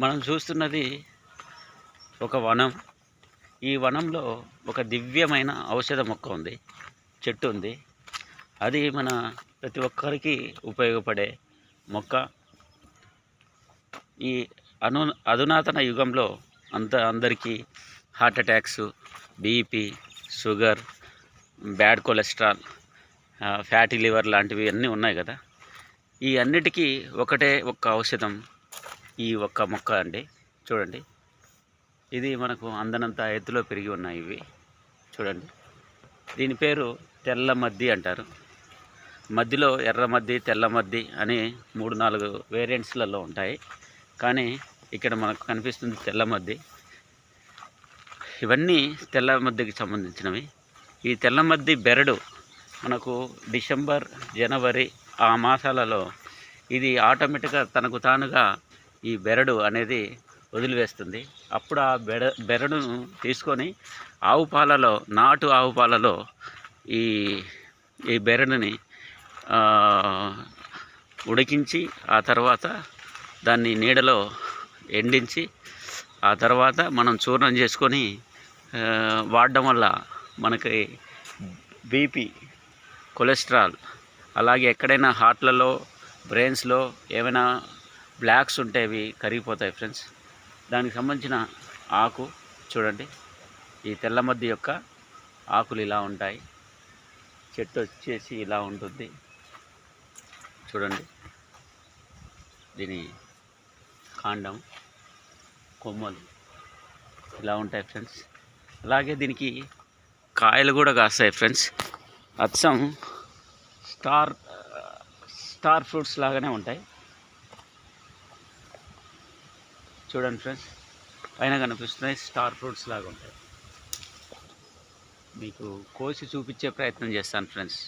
మనం చూస్తున్నది ఒక వనం. ఈ వనంలో ఒక దివ్యమైన ఔషధ మొక్క ఉంది చెట్టు ఉంది. అది మన ప్రతి ఒక్కరికి ఉపయోగపడే మొక్క. ఈ అను అధునాతన యుగంలో అంత అందరికీ heart attacks BP sugar bad cholesterol fatty liver లాంటివి అన్నీ ఉన్నాయి కదా. ఈ అన్నిటికీ ఒకటే ఒక్క ఔషధం ఈ ఒక్క మొక్క అండి. చూడండి. ఇది మనకు అందనంత ఎత్తులో పెరిగి ఉన్నాయి ఇవి. చూడండి. దీని పేరు తెల్ల మద్ది అంటారు. మధ్యలో ఎర్ర మద్ది తెల్ల మద్ది అని మూడు నాలుగు వేరియంట్స్లలో ఉంటాయి. కానీ ఇక్కడ మనకు కనిపిస్తుంది తెల్ల మద్ది. ఇవన్నీ తెల్ల మద్దికి సంబంధించినవి. ఈ తెల్ల మద్ది బెరడు మనకు డిసెంబర్ జనవరి ఆ మాసాలలో ఇది ఆటోమేటిక్గా తనకు తానుగా ఈ బెరడు అనేది వదిలివేస్తుంది. అప్పుడు ఆ బెడ బెరడును తీసుకొని ఆవు పాలలో నాటు ఆవు పాలలో ఈ ఈ బెరడుని ఉడికించి ఆ తర్వాత దాన్ని నీడలో ఎండించి ఆ తర్వాత మనం చూర్ణం చేసుకొని వాడడం వల్ల మనకి బీపీ కొలెస్ట్రాల్ అలాగే ఎక్కడైనా హార్ట్లలో బ్రెయిన్స్లో ఏమైనా బ్లాక్స్ ఉంటాయి అవి కరిగిపోతాయి ఫ్రెండ్స్. దానికి సంబంధించిన ఆకు చూడండి. ఈ తెల్ల మధ్య యొక్క ఆకులు ఇలా ఉంటాయి. చెట్టు వచ్చేసి ఇలా ఉంటుంది. చూడండి. దీని కాండం కొమ్మలు ఇలా ఉంటాయి ఫ్రెండ్స్. అలాగే దీనికి కాయలు కూడా కాస్తాయి ఫ్రెండ్స్. అచ్చం స్టార్ స్టార్ ఫ్రూట్స్ లాగానే ఉంటాయి. చూడండి ఫ్రెండ్స్ పైన కనిపిస్తున్నాయి స్టార్ ఫ్రూట్స్ లాగా ఉంటాయి. మీకు కోసి చూపించే ప్రయత్నం చేస్తాను ఫ్రెండ్స్.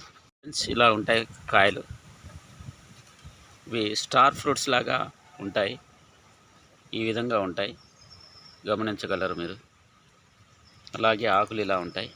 ఫ్రెండ్స్ ఇలా ఉంటాయి కాయలు. ఇవి స్టార్ ఫ్రూట్స్ లాగా ఉంటాయి. ఈ విధంగా ఉంటాయి. గమనించగలరు మీరు. అలాగే ఆకులు ఇలా ఉంటాయి.